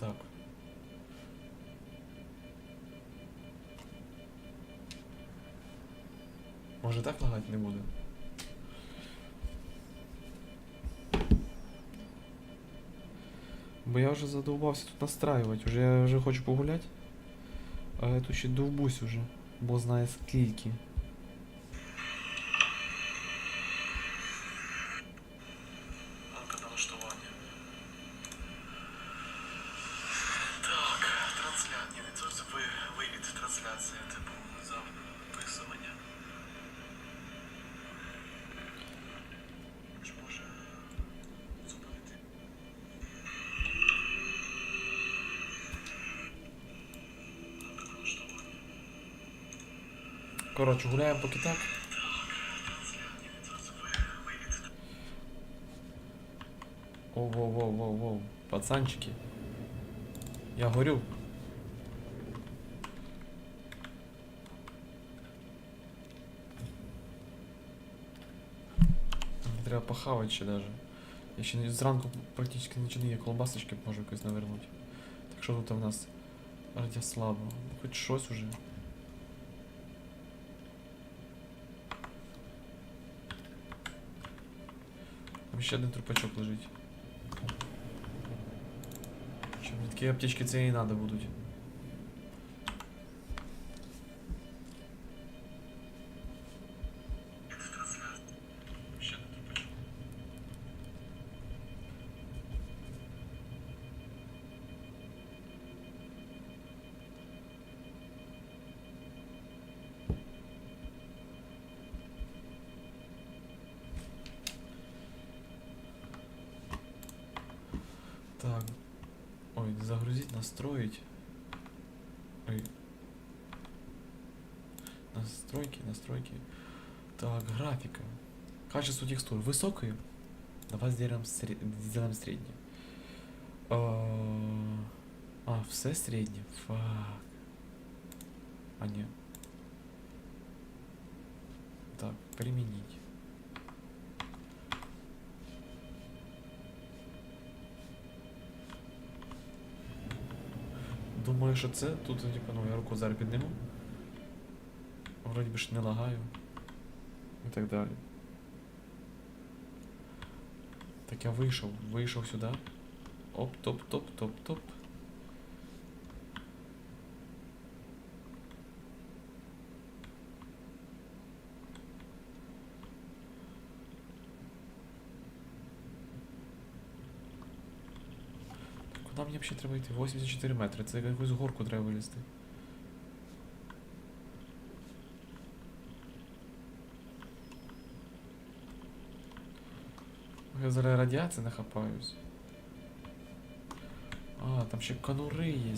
так. Може так лагати не буде? Бо я вже задовбався тут настраювати, уже я вже хочу погуляти. А я тут ще уже, бо знає скільки. Коротше, гуляємо поки так. Оу, воу, воу, воу, воу. Пацанчики. Я горю. Треба похавати ще даже. Я ще зранку практично нічого не є, колбасочки можу якось навернути. Так що тут у нас радя слабо. Хоч щось уже. Ще один трупачок лежить. Що, мені такі аптечки це і надо будуть. Ой. Настройки, настройки. Так, графика. Качество текстур высокое. Давай сделаем, сре... сделаем среднее. А, а, все среднее. Фак. А не. Так, применить. Думаю, що це тут, типу, ну, я руку зараз підниму. Вроді би ж не лагаю. І так далі. Так я вийшов, вийшов сюди. Оп, топ, топ, топ, топ. Взагалі треба йти? 84 метри. Це якусь горку треба вилізти. Я зараз радіації нахапаюсь. А, там ще конури є.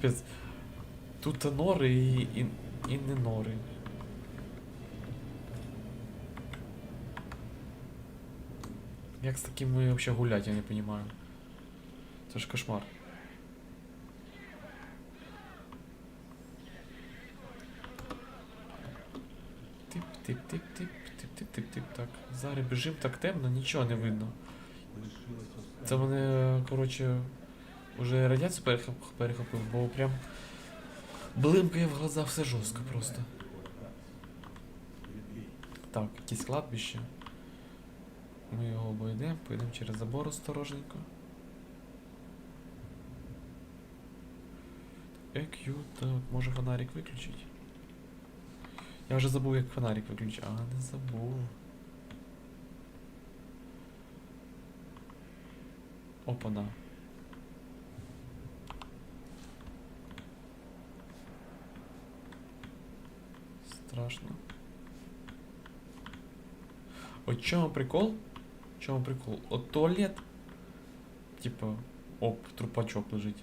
Капець. Тут нори і, і, і не нори. Як з такими вообще гулять, я не понимаю. Це ж кошмар. Тип, тип, тип, тип, тип, тип, тип, тип, так. Зараз біжим так темно, нічого не видно. Це мене, коротше, уже перехоп- перехопив, бо прям блимкає в глаза все жорстко просто. Так, якесь кладбище. Ми його обійдемо, поїдемо через забор осторожненько. EQ, так, може фонарик виключить? Я вже забув, як фонарик виключити. А, не забув. Опана. Страшно. От чому прикол? Чому прикол? От туалет. Типа, оп, трупачок лежить.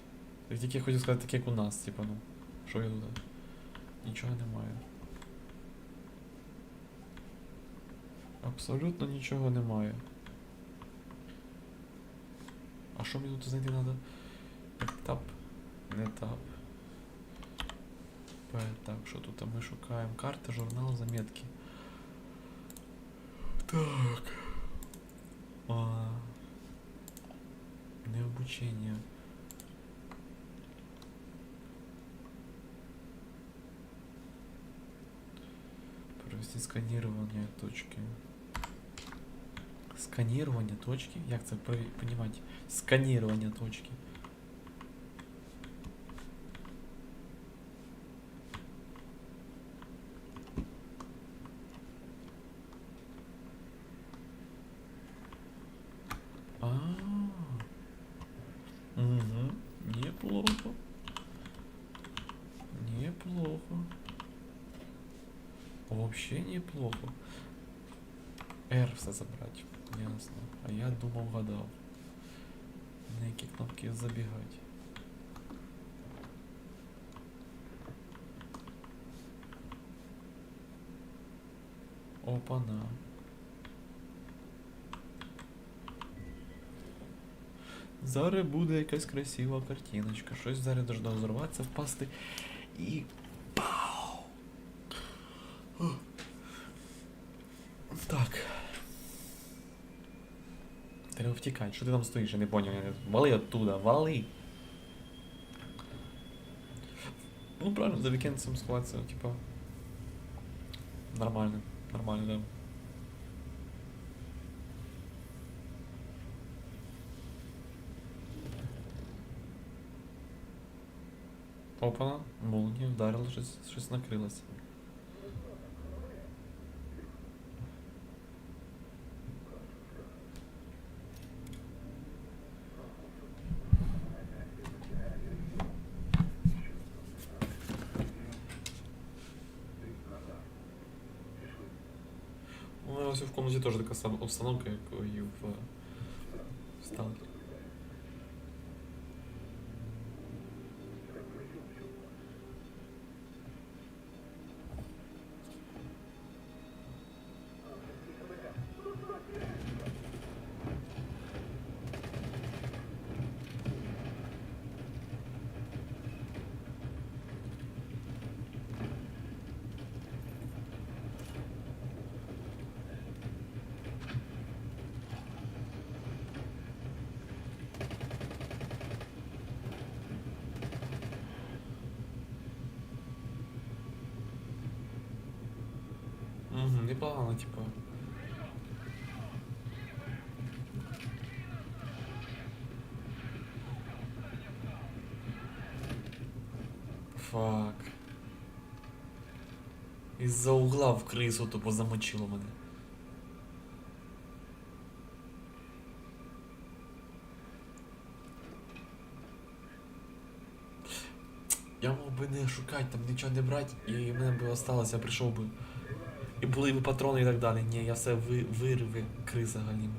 Я тільки хотів сказати, так як у нас, типа, ну. Що я тут? Нічого немає. Абсолютно нічого немає. А що мені тут знайти треба? Тап. Не тап. Так, що тут ми шукаємо? Карта, журнал, заметки. Так. А. Не обучение. Провести сканирование точки. Сканирование точки? Як це понімати? Сканирование точки. думав, гадав. На які кнопки забігати. Опана. Зараз буде якась красива картиночка. Щось зараз должно взорватися, впасти і. Треба втікати. Що ти там стоїш? Я не поняв. Я не- Вали оттуда, вали. Ну правильно, за вікенд цим сховатися, типа. Нормально. Нормально, да. Опа, молния вдарила, щось, щось накрилось. Ось в комнаті теж така сама обстановка, як і в непогано, типа. Фак. Із-за угла в крису тупо замочило мене. Я мог би не шукати, там нічого не брати, і мене б осталось, я прийшов би. І були б патрони і так далі. Ні, я все ви, вирви, криза галіма.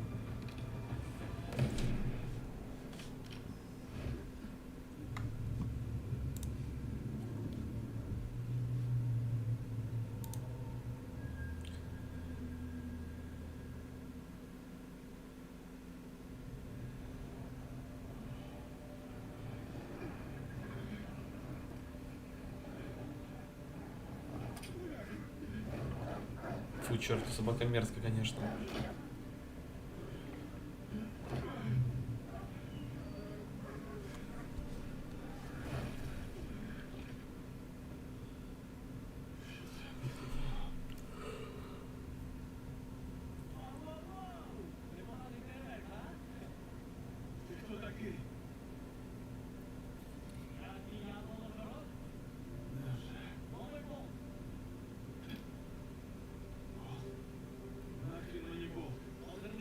Мерзкая, конечно.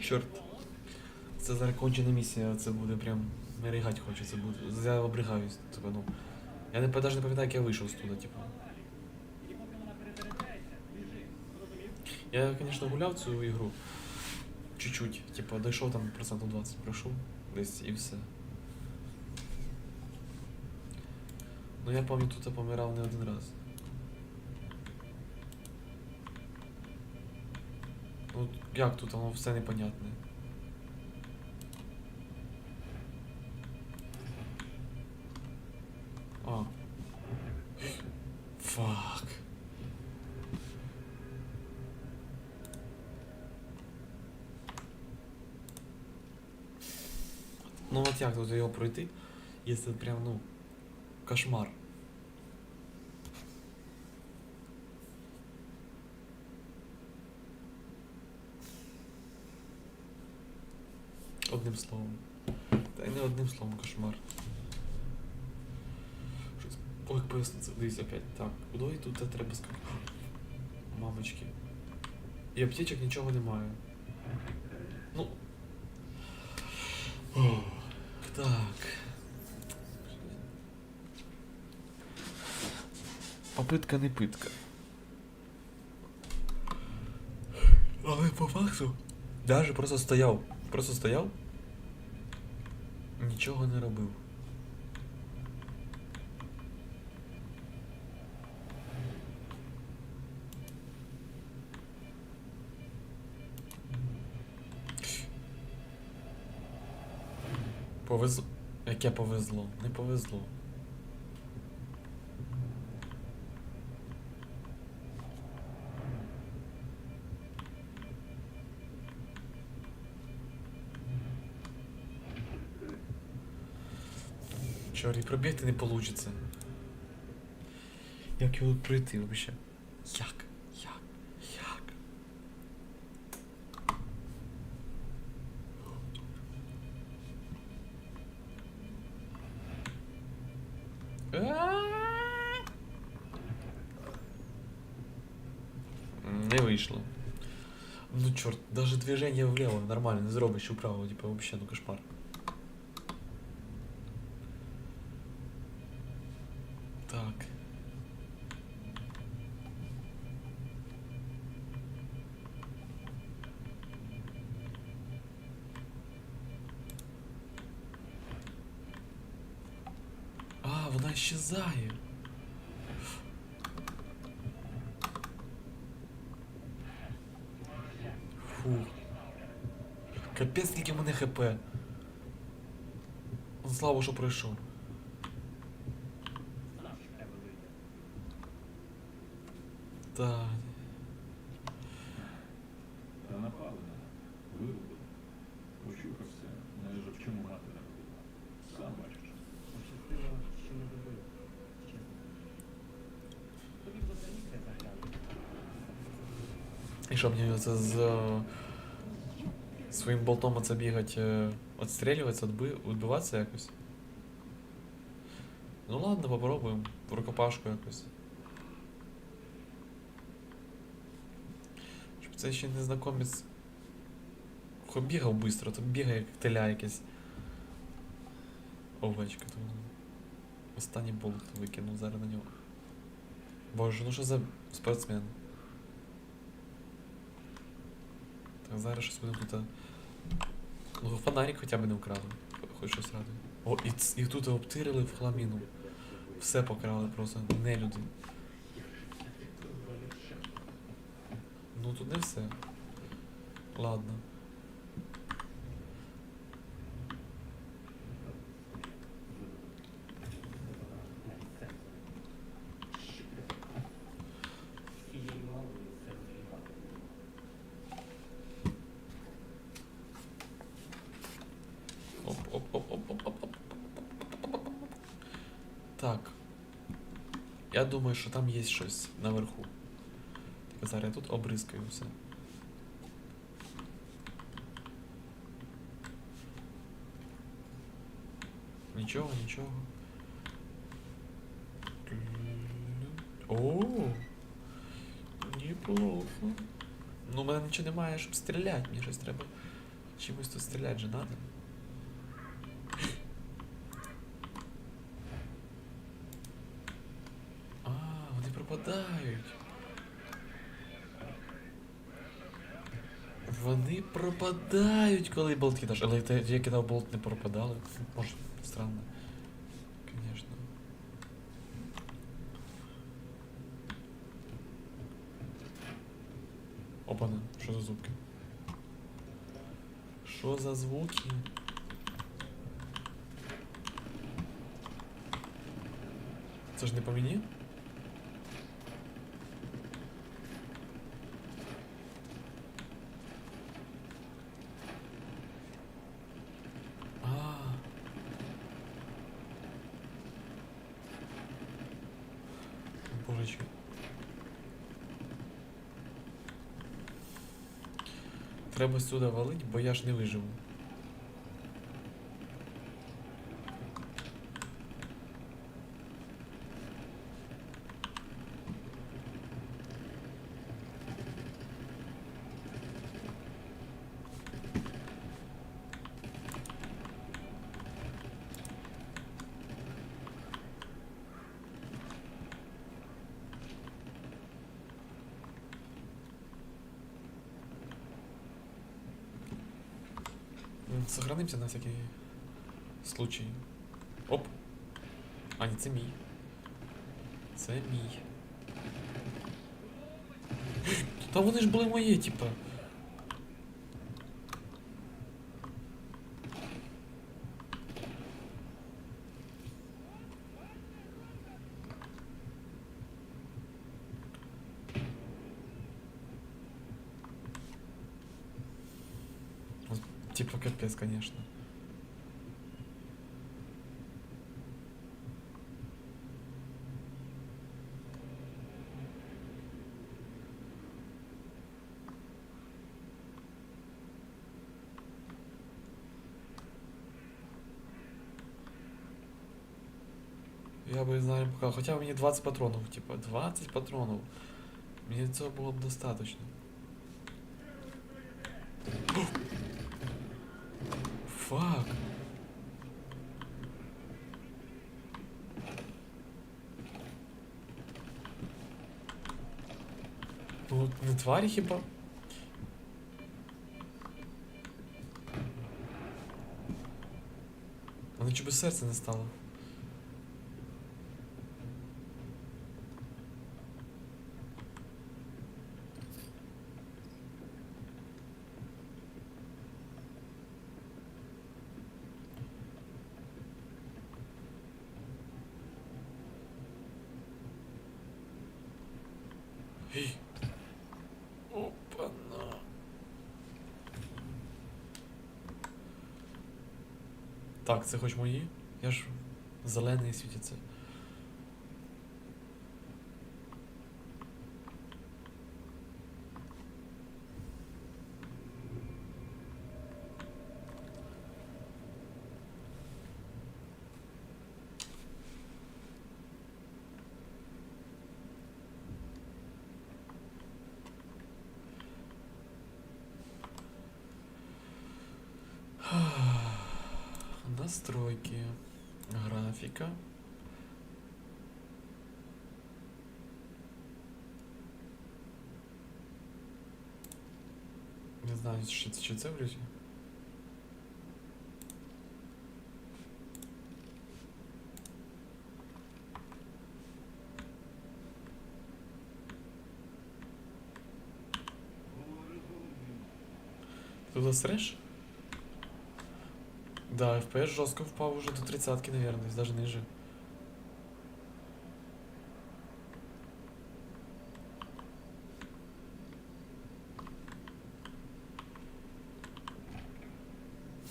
Чорт. Це зараз кончена місія, це буде прям ригать хочеться буде. Я обригаюсь, типа, ну. Я не навіть не пам'ятаю, як я вийшов з туди, типу. Я, конечно, гуляв цю ігру. Чуть-чуть. Типа, дійшов там процентів 20 пройшов десь і все. Ну я пам'ятаю, тут я помирав не один раз. Ну як тут воно все непонятне? А. Фак. Ну от як тут його пройти, якщо прям, ну, кошмар. Словом. Та й не одним словом кошмар. Щось. Ой, поясниця, дивись опять. Так, куди тут треба скакати? Мамочки. І аптечок нічого немає. Ну. Ох, так. Попитка не питка. Але по факту. Даже просто стояв. Просто стояв. Нічого не робив. Повезло. Яке повезло? Не повезло. Чорт, і пробігти не получится. Як його пройти вообще? Як? Як? Як? Не вийшло. Ну чорт, даже движение влево нормально не зробиш, вправо, типа вообще, ну кошмар. Так. Щезає. Фу. Капець, скільки мене хп. Слава, що пройшов. Так. Та напалена, вирубила. Почухався, майже в чому мати не робила. І що мені це з е, своїм болтом оце бігать, е, отстрілюватися, відбиватися якось? Ну ладно, попробуємо. В рукопашку якось. Щоб це ще незнакомець. Хоч бігав швидко, то бігає як теля якесь. Овечка то. Останній болт викинув зараз на нього. Боже, ну що за спортсмен? Зараз щось будемо тут. Ну, фонарик хоча б не вкрали. Хоч щось радує. О, і, і тут обтирили в хламіну. Все покрали просто, не люди. Ну тут не все. Ладно. Цієї малої це виїхати. Оп, оп, оп, оп, оп, оп, оп. Так. Я думаю, що там є щось наверху. Так, зараз я тут обризкаю все. Нічого, нічого. О, неплохо. Ну, у мене нічого немає, щоб стріляти. Мені щось треба. Чимось тут стріляти же надо. А, вони пропадають. Вони пропадають, коли болт кидаєш. Але я кидав болт, не пропадали. Може, странно. Конечно. Опане, що за звуки? Що за звуки? Це ж не по мені? А. Божечки. Треба сюди валить, бо я ж не виживу. Сохранимся на всякий случай. Оп. А, ні, це мій. Це мій. Та вони ж були мої, типа. Типа капец, конечно. Я бы, знаю, пока. Хотя у меня 20 патронов, типа, 20 патронов. Мне этого было бы достаточно. Фак. Ну, не тварі хіба? Вони чи без серця не стало? Ей. Опа-на. Так, це хоч мої? Я ж зелений світиться. Графіка. Не знаю, чи, чи це в люзі. Ти засреш? Да, FPS жестко впав уже до тридцатки, наверное, даже ниже.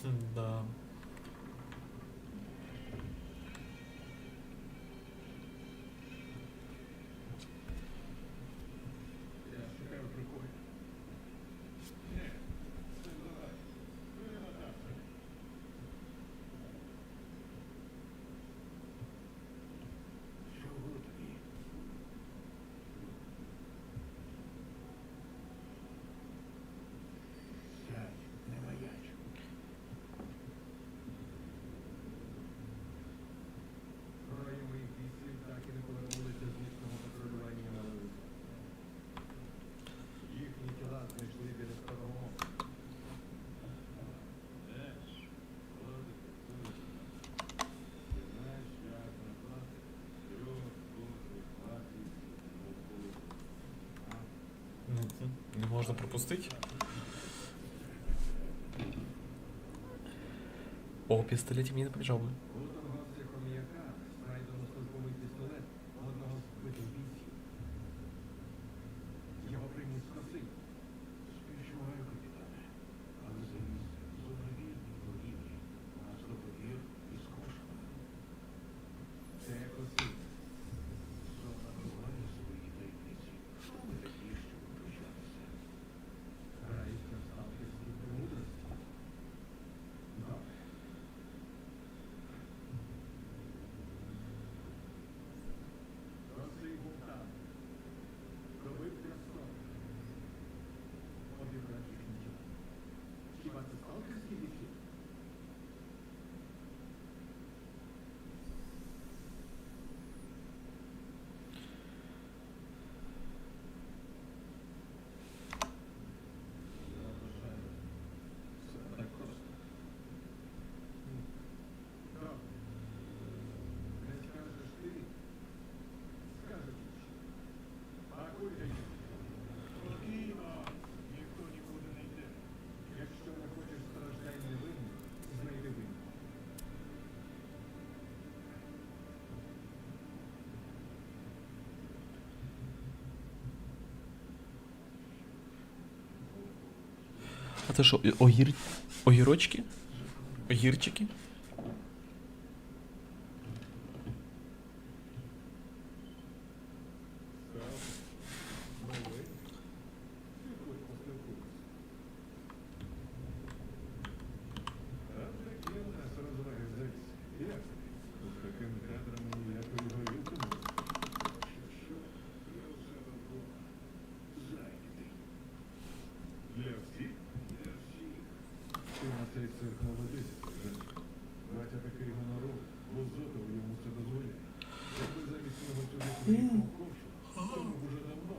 Хм, Да. Я шукаю приколів. Чого тобі? Сядь, не маяч. Пропустити. О, пістолет мені не побежал би. А це що, огір... огірочки? Огірчики? Новий? Сьогодні поспілкуйся. А такі у нас розваги здаються. Як тобі? З такими кадрами ніякої горілки не буде. Що, що? Я у себе вдома. Зайнятий. Для всіх? Для всіх. Ти на цей цирк молодець. Батя такий гоноров, Лозотов йому це дозволяє. Якби замість нього сюди приїхав кошу, то ми б уже давно.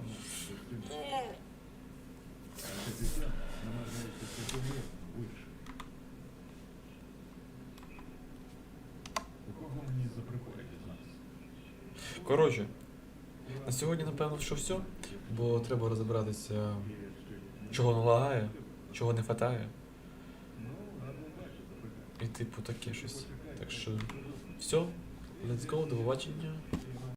А капітан намагається це помірно вирішити. У кого мені заприходять з нас? Коротше, на сьогодні, напевно, що все. Бо треба розібратися, чого не лагає, чого не хватає. Ну, гарно бачу, запитання. І типу таке щось. Так що все, let's go, до побачення.